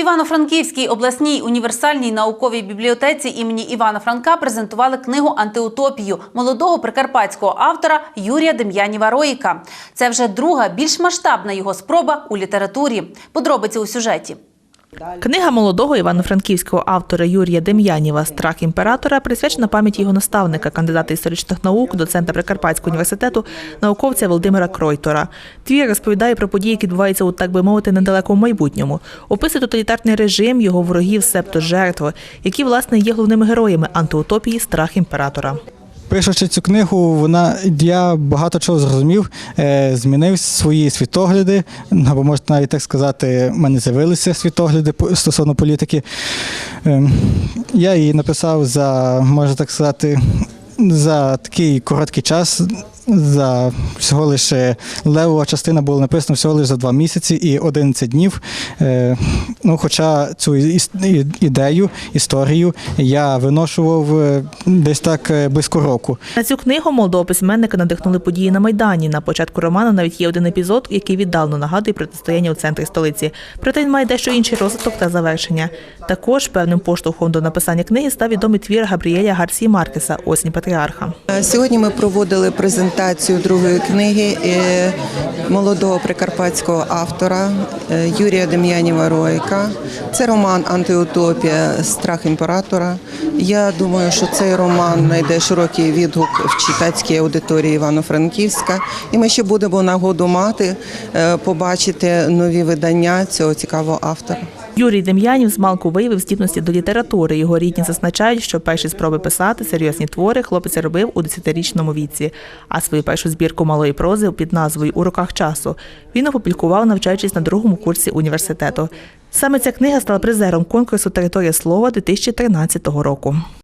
Івано-Франківській обласній універсальній науковій бібліотеці імені Івана Франка презентували книгу Антиутопію молодого прикарпатського автора Юрія Дем'яніва Роїка. Це вже друга більш масштабна його спроба у літературі. Подробиці у сюжеті. Книга молодого івано-франківського автора Юрія Дем'яніва Страх імператора присвячена пам'яті його наставника, кандидата історичних наук, доцента Прикарпатського університету, науковця Володимира Кройтора. Твір розповідає про події, які відбуваються у так би мовити недалекому майбутньому. Описує тоталітарний режим, його ворогів, себто жертви, які власне є головними героями антиутопії Страх імператора. Пишучи цю книгу, вона я багато чого зрозумів, е, змінив свої світогляди, або можна навіть так сказати, мене з'явилися світогляди стосовно політики. Е, я її написав за, можна так сказати, за такий короткий час. За всього лише левова частина була написана всього лише за два місяці і 11 днів. Е, ну, хоча цю ідею, історію я виношував е, десь так е, близько року. На цю книгу молодого письменника надихнули події на Майдані. На початку роману навіть є один епізод, який віддалено нагадує протистояння у центрі столиці. Проте він має дещо інший розвиток та завершення. Також певним поштовхом до написання книги став відомий твір Габріеля Гарсії Маркеса Осінь патріарха. Сьогодні ми проводили презентацію другої книги е, молодого прикарпатського автора е, Юрія Дем'яніва Ройка. Це роман Антиутопія Страх імператора. Я думаю, що цей роман знайде широкий відгук в читацькій аудиторії Івано-Франківська. І ми ще будемо нагоду мати е, побачити нові видання цього цікавого автора. Юрій Дем'янів змалку виявив здібності до літератури. Його рідні зазначають, що перші спроби писати серйозні твори хлопець робив у 10-річному віці. Свою першу збірку малої прози під назвою У руках часу він опублікував, навчаючись на другому курсі університету. Саме ця книга стала призером конкурсу Територія слова 2013 року.